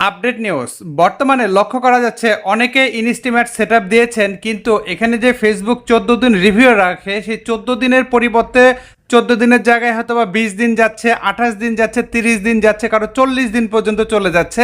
Update news. বর্তমানে লক্ষ্য করা যাচ্ছে, অনেকে ইনস্টিমেট সেট দিয়েছেন, কিন্তু এখানে যে ফেসবুক চোদ্দ দিন রিভিউ রাখে, সেই চোদ্দ দিনের পরিবর্তে চোদ্দ দিনের জায়গায় হয়তো বা বিশ দিন যাচ্ছে, আঠাশ দিন যাচ্ছে, তিরিশ দিন যাচ্ছে, কারও চল্লিশ দিন পর্যন্ত চলে যাচ্ছে।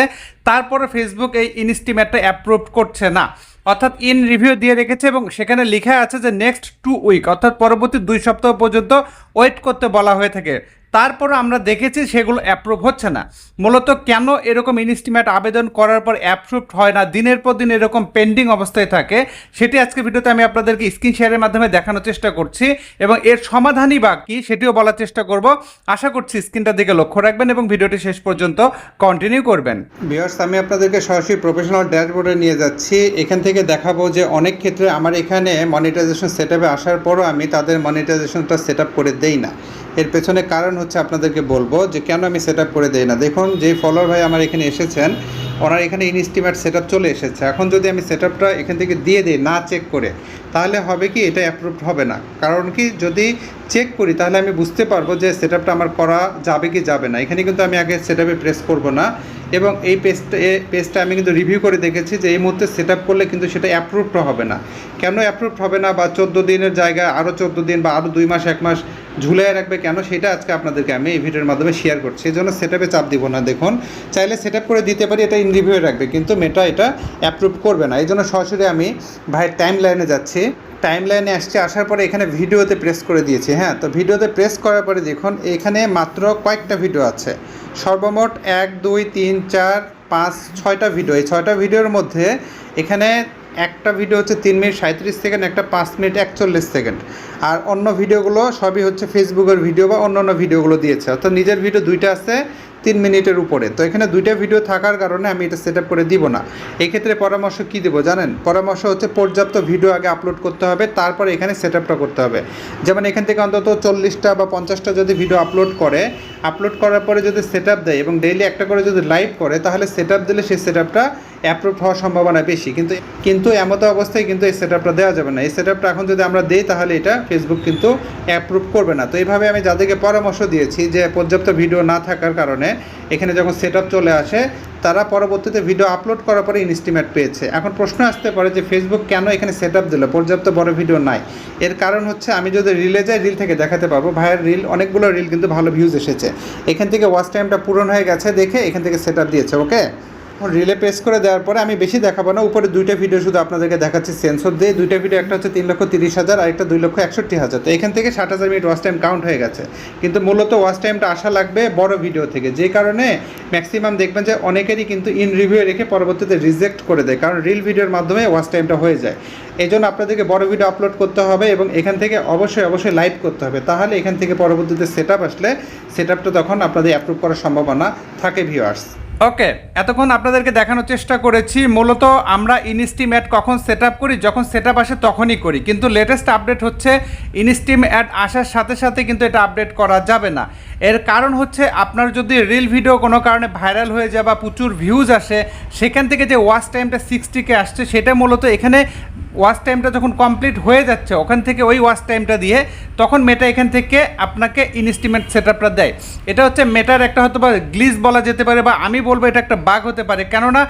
তারপরে ফেসবুক এই ইনস্টিমেটটা অ্যাপ্রুভ করছে না। অর্থাৎ ইন রিভিউ দিয়ে রেখেছে এবং সেখানে লেখা আছে যে, নেক্সট টু উইক, অর্থাৎ পরবর্তী দুই সপ্তাহ পর্যন্ত ওয়েট করতে বলা হয়ে থাকে। তারপরে আমরা দেখেছি সেগুলো অ্যাপ্রুভ হচ্ছে না। মূলত কেন এরকম ইনস্টিমেট আবেদন করার পর অ্যাপ্রুভড হয় না? দিনের পর দিন এরকম পেন্ডিং অবস্থায় থাকে, সেটি আজকে ভিডিওতে আমি আপনাদেরকে স্ক্রিন শেয়ারের মাধ্যমে দেখানোর চেষ্টা করছি এবং এর সমাধানই বা কী সেটিও বলার চেষ্টা করব। আশা করছি স্ক্রিনটার দিকে লক্ষ্য রাখবেন এবং ভিডিওটি শেষ পর্যন্ত কন্টিনিউ করবেন। ভিউয়ার্স আমি আপনাদেরকে সরাসরি প্রফেশনাল ড্যাশবোর্ডে নিয়ে যাচ্ছি। এখান থেকে দেখাবো যে অনেক ক্ষেত্রে আমার এখানে মনিটাইজেশন সেট আসার পরও আমি তাদের মনিটাইজেশনটা সেট করে দেই না। এর পেছনে কারণ হচ্ছে আপনাদেরকে বলব যে কেন আমি সেট করে দেই না। দেখুন, যে ফলোয়ার ভাই আমার এখানে এসেছেন, ওনার এখানে ইনস্টিমেট সেট চলে এসেছে। এখন যদি আমি সেট এখান থেকে দিয়ে দিই, না চেক করে, তাহলে হবে কি, এটা অ্যাপ্রুভড হবে না। কারণ কি, যদি চেক করি, তাহলে আমি বুঝতে পারব যে সেট আমার করা যাবে কি যাবে না। এখানে কিন্তু আমি আগে সেট প্রেস করব না। এবং এই পেজটা পেজটা আমি কিন্তু রিভিউ করে দেখেছি যে এই মুহূর্তে সেট করলে কিন্তু সেটা অ্যাপ্রুভড হবে না। কেন অ্যাপ্রুভড হবে না? বা চোদ্দ দিনের জায়গায় আরও চোদ্দ দিন বা আরও দুই মাস, এক মাস ঝুলিয়ে রাখবে কেন সেটা আজকে আপনাদেরকে আমি এই ভিডিওর মাধ্যমে শেয়ার করছি। এই জন্য সেট চাপ দিব না, দেখুন। চাইলে সেট করে দিতে পারি, এটা ইন রিভিউ রাখবে, কিন্তু মেটা এটা অ্যাপ্রুভ করবে না। এই জন্য সরাসরি আমি ভাইয়ের টাইম লাইনে যাচ্ছি। টাইম লাইনে আসছে, আসার পরে এখানে ভিডিওতে প্রেস করে দিয়েছি হ্যাঁ? তো ভিডিওতে প্রেস করার পরে দেখুন, এখানে মাত্র কয়েকটা ভিডিও আছে। সর্বমোট এক, দুই, তিন, চার, পাঁচ, ছয়টা ভিডিও এই ছয়টা ভিডিওর মধ্যে এখানে একটা ভিডিও হচ্ছে তিন মিনিট সাঁত্রিশ সেকেন্ড একটা পাঁচ মিনিট একচল্লিশ সেকেন্ড আর অন্য ভিডিওগুলো সবই হচ্ছে ফেসবুকের ভিডিও বা অন্য অন্য ভিডিওগুলো দিয়েছে। অর্থাৎ নিজের ভিডিও দুইটা আছে তিন মিনিটের উপরে। তো এখানে দুইটা ভিডিও থাকার কারণে আমি এটা সেট করে দিব না। এক্ষেত্রে পরামর্শ কী দেবো জানেন? পরামর্শ হচ্ছে পর্যাপ্ত ভিডিও আগে আপলোড করতে হবে, তারপরে এখানে সেট করতে হবে। যেমন এখান থেকে অন্তত চল্লিশটা বা পঞ্চাশটা যদি ভিডিও আপলোড করে আপলোড করার পরে যদি সেট দেয় এবং ডেইলি একটা করে যদি লাইভ করে, তাহলে সেট দিলে সেই সেট আপটা অ্যাপ্রুভ হওয়ার সম্ভাবনা বেশি। কিন্তু কিন্তু এমতো অবস্থায় কিন্তু এই সেট আপটা দেওয়া যাবে না। এই সেট আপটা এখন যদি আমরা দিই, তাহলে এটা ফেসবুক কিন্তু অ্যাপ্রুভ করবে না। তো এইভাবে আমি যাদেরকে পরামর্শ দিয়েছি যে পর্যাপ্ত ভিডিও না থাকার কারণে, এখানে যখন সেট চলে আসে তারা পরবর্তীতে ভিডিও আপলোড করার পরে ইনস্টিমেট পেয়েছে। এখন প্রশ্ন আসতে পারে যে ফেসবুক কেন এখানে সেট আপ দিল? পর্যাপ্ত বড় ভিডিও নাই। এর কারণ হচ্ছে আমি যদি রিলে যাই রিল থেকে দেখাতে পারব। ভাইয়ের রিল অনেকগুলো রিল কিন্তু ভালো ভিউজ এসেছে। এখান থেকে ওয়াচ টাইমটা পূরণ হয়ে গেছে দেখে এখান থেকে সেট আপ দিয়েছে ওকে রিলে প্রেস করে দেওয়ার পরে আমি বেশি দেখাবো না। উপরে দুইটা ভিডিও শুধু আপনাদেরকে দেখাচ্ছি সেন্সর দিয়ে। দুইটা ভিডিও একটা হচ্ছে তিন লক্ষ তিরিশ হাজার আর একটা দুই লক্ষ একষট্টি হাজার। তো এখান থেকে ষাট হাজার মিনিট ওয়াচ টাইম কাউন্ট হয়ে গেছে। কিন্তু মূলত ওয়াচ টাইমটা আসা লাগবে বড় ভিডিও থেকে। যে কারণে ম্যাক্সিমাম দেখবেন যে অনেকেরই কিন্তু ইন রিভিউ রেখে পরবর্তীতে রিজেক্ট করে দেয়। কারণ রিল ভিডিওর মাধ্যমে ওয়াচ টাইমটা হয়ে যায়। এই জন্য আপনাদেরকে বড় ভিডিও আপলোড করতে হবে এবং এখান থেকে অবশ্যই অবশ্যই লাইভ করতে হবে। তাহলে এখান থেকে পরবর্তীতে সেট আসলে সেট তখন আপনাদের অ্যাপ্রুভ করার সম্ভাবনা থাকে ভিউয়ার্স ওকে, এতক্ষণ আপনাদেরকে দেখানোর চেষ্টা করেছি। মূলত আমরা ইনস্টিমেট কখন সেট করি? যখন সেট আসে তখনই করি। কিন্তু লেটেস্ট আপডেট হচ্ছে ইনস্টিম অ্যাড আসার সাথে সাথে কিন্তু এটা আপডেট করা যাবে না। এর কারণ হচ্ছে আপনার যদি রিল ভিডিও কোনো কারণে ভাইরাল হয়ে যায় বা প্রচুর ভিউজ আসে, সেখান থেকে যে ওয়াচ টাইমটা সিক্সটিকে আসছে, সেটা মূলত এখানে ওয়াচ টাইমটা যখন কমপ্লিট হয়ে যাচ্ছে, ওখান থেকে ওই ওয়াচ টাইমটা দিয়ে তখন মেটা এখান থেকে আপনাকে ইনস্টিমেট সেট দেয়। এটা হচ্ছে মেটার একটা হয়তো বা গ্লিজ বলা যেতে পারে বা আমি বলব, এটা একটা বাগ হতে পারে। কেননা,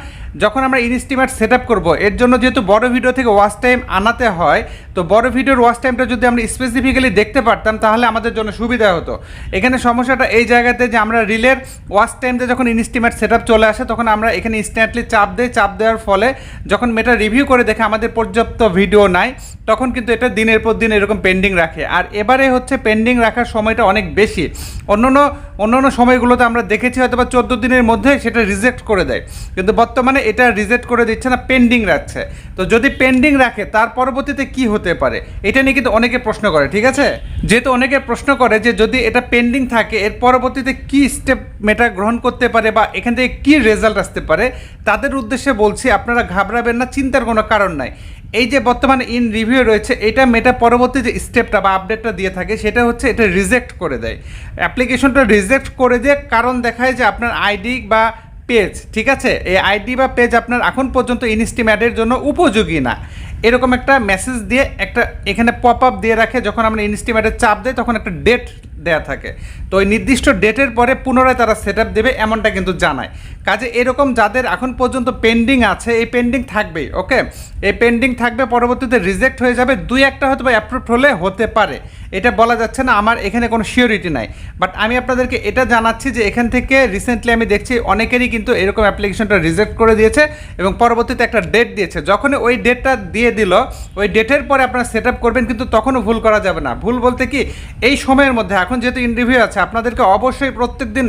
যখন আমরা ইনস্টিমেট সেট আপ করব, এর জন্য যেহেতু বড় ভিডিও থেকে ওয়াচ টাইম আনাতে হয়, তো বড় ভিডিওর ওয়াচ টাইমটা যদি আমরা স্পেসিফিক্যালি দেখতে পারতাম, তাহলে আমাদের জন্য সুবিধা হতো। এখানে সমস্যাটা এই জায়গাতে যে আমরা রিলের ওয়াচ টাইমটা যখন ইনস্টিমেট সেট আপ চলে আসে, তখন আমরা এখানে ইনস্ট্যান্টলি চাপ দিই। চাপ দেওয়ার ফলে যখন মেটা রিভিউ করে দেখে আমাদের পর্যাপ্ত ভিডিও নাই, তখন কিন্তু এটা দিনের পর দিন এরকম পেন্ডিং রাখে। আর এবারে হচ্ছে পেন্ডিং রাখার সময়টা অনেক বেশি। অন্যান্য অন্যান্য সময়গুলোতে আমরা দেখেছি হয়তো বা চোদ্দ দিনের মধ্যে সেটা রিজেক্ট করে দেয়। কিন্তু বর্তমানে এটা রিজেক্ট করে দিচ্ছে না পেন্ডিং রাখছে। তো যদি পেন্ডিং রাখে, তার পরবর্তীতে কি হতে পারে? এটা নিয়ে কিন্তু অনেকে প্রশ্ন করে, ঠিক আছে? যেহেতু অনেকে প্রশ্ন করে যে যদি এটা পেন্ডিং থাকে, এর পরবর্তীতে কি স্টেপ মেটা গ্রহণ করতে পারে বা এখান থেকে কী রেজাল্ট আসতে পারে, তাদের উদ্দেশ্যে বলছি, আপনারা ঘাবড়াবেন না, চিন্তার কোনো কারণ নাই। এই যে বর্তমানে ইন রিভিউ রয়েছে, এটা মেটা পরবর্তী যে স্টেপটা বা আপডেটটা দিয়ে থাকে, সেটা হচ্ছে এটা রিজেক্ট করে দেয়। অ্যাপ্লিকেশনটা রিজেক্ট করে দিয়ে কারণ দেখায় যে আপনার আইডি বা পেজ ঠিক আছে? এই আইডি বা পেজ আপনার এখন পর্যন্ত ইনস্টিম অ্যাডের জন্য উপযোগী না। এরকম একটা মেসেজ দিয়ে একটা, এখানে পপ আপ দিয়ে রাখে, যখন আমরা ইনস্টিমেটের চাপ দেয় তখন একটা ডেট দেয়া থাকে। তো ওই নির্দিষ্ট ডেটের পরে পুনরায় তারা সেট আপ দেবে এমনটা কিন্তু জানায়। কাজে এরকম যাদের এখন পর্যন্ত পেন্ডিং আছে, এই পেন্ডিং থাকবেই ওকে এই পেন্ডিং থাকবে, পরবর্তীতে রিজেক্ট হয়ে যাবে, দুই একটা হয়তো বা অ্যাপ্রুভ হলে হতে পারে। এটা বলা যাচ্ছে না, আমার এখানে কোনো শিওরিটি নাই। বাট আমি আপনাদেরকে এটা জানাচ্ছি যে এখান থেকে রিসেন্টলি আমি দেখছি অনেকেরই কিন্তু এরকম অ্যাপ্লিকেশনটা রিজেক্ট করে দিয়েছে এবং পরবর্তীতে একটা ডেট দিয়েছে। যখন ওই ডেটটা দিয়ে দিল, ওই ডেটের পরে আপনারা সেট করবেন, কিন্তু তখনও ভুল করা যাবে না। ভুল বলতে কি, এই সময়ের মধ্যে, এখন যেহেতু ইন্টারভিউ আছে, আপনাদেরকে অবশ্যই প্রত্যেক দিন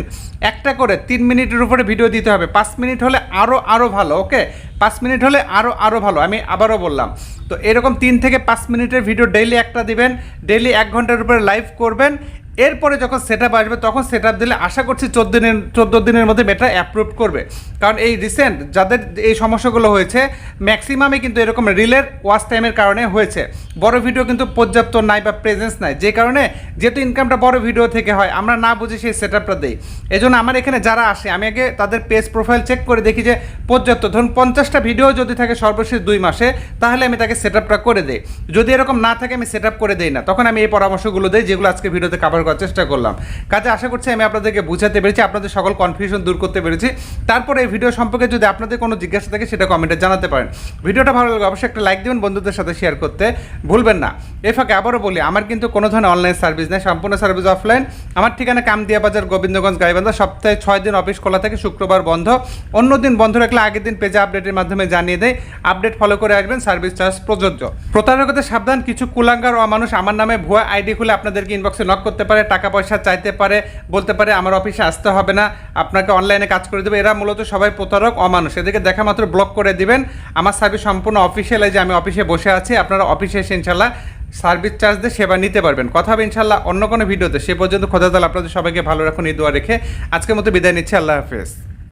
একটা করে তিন মিনিটের উপরে ভিডিও দিতে হবে। পাঁচ মিনিট হলে আরও আরও ভালো ওকে পাঁচ মিনিট হলে আরও আরও ভালো, আমি আবারও বললাম। তো এরকম তিন থেকে পাঁচ মিনিটের ভিডিও ডেইলি একটা দিবেন ডেইলি এক ঘণ্টার উপরে লাইভ করবেন এরপরে যখন সেট আসবে, তখন সেট দিলে আশা করছি চোদ্দ দিনের, চোদ্দ দিনের মধ্যে মেটা অ্যাপ্রুভ করবে। কারণ এই রিসেন্ট যাদের এই সমস্যাগুলো হয়েছে ম্যাক্সিমামে কিন্তু এরকম রিলের ওয়াচ টাইমের কারণে হয়েছে। বড় ভিডিও কিন্তু পর্যাপ্ত নাই বা প্রেজেন্স নাই। যে কারণে যেহেতু ইনকামটা বড় ভিডিও থেকে হয়, আমরা না বুঝে সেই সেট আপটা দিই। এই জন্য আমার এখানে যারা আসে, আমি আগে তাদের পেজ প্রোফাইল চেক করে দেখি যে পর্যাপ্ত। ধরুন পঞ্চাশটা ভিডিও যদি থাকে সর্বশেষ দুই মাসে, তাহলে আমি তাকে সেট করে দিই। যদি এরকম না থাকে, আমি সেট করে দিই না। তখন আমি এই পরামর্শগুলো দিই, যেগুলো আজকে ভিডিওতে কাভার করার চেষ্টা করলাম। কাজে আশা করছি আমি আপনাদেরকে বুঝাতে পেরেছি, আপনাদের সকল কনফিউশন দূর করতে পেরেছি। তারপরে এই ভিডিও সম্পর্কে যদি আপনাদের কোনো জিজ্ঞাসা থাকে, সেটা কমেন্টে জানাতে পারেন। ভিডিওটা ভালো লাগলে অবশ্যই একটা লাইক দেবেন, বন্ধুদের সাথে শেয়ার করতে ভুলবেন না। এ ফাঁকে আবারও বলি, আমার কিন্তু কোনো ধরনের অনলাইন সার্ভিস নেই, সম্পূর্ণ সার্ভিস অফলাইন আমার ঠিকানা কামদিয়া বাজার গোবিন্দগঞ্জ, গাইবান্ধা। সপ্তাহে ছয় দিন অফিস খোলা থাকে, শুক্রবার বন্ধ। অন্য দিন বন্ধ রাখলে আগের দিন পেজে আপডেটের মাধ্যমে জানিয়ে দেয় আপডেট ফলো করে আসবেন সার্ভিস চার্জ প্রযোজ্য। প্রতারকদের সাবধান, কিছু কুলাঙ্গার ও মানুষ আমার নামে ভুয়া আইডি খুলে আপনাদেরকে ইনবক্সে নক করতে পারে, টাকা পয়সা চাইতে পারে, বলতে পারে আমার অফিসে আসতে হবে না, আপনাকে অনলাইনে কাজ করে দেবে। এরা মূলত সবাই প্রতারক, অমানুষ। এদেরকে দেখা মাত্র ব্লক করে দিবেন। আমার সার্ভিস সম্পূর্ণ অফিসিয়াল যে আমি অফিসে বসে আছি, আপনারা অফিসে এসে ইনশাল্লাহ সার্ভিস চার্জ দিয়ে সেবা নিতে পারবেন। কথা হবে ইনশাল্লাহ অন্য কোনো ভিডিওতে। সে পর্যন্ত খোদা তালা আপনাদের সবাইকে ভালো রাখুন, এই দোয়া রেখে আজকের মতো বিদায় নিচ্ছি, আল্লাহ হাফেজ।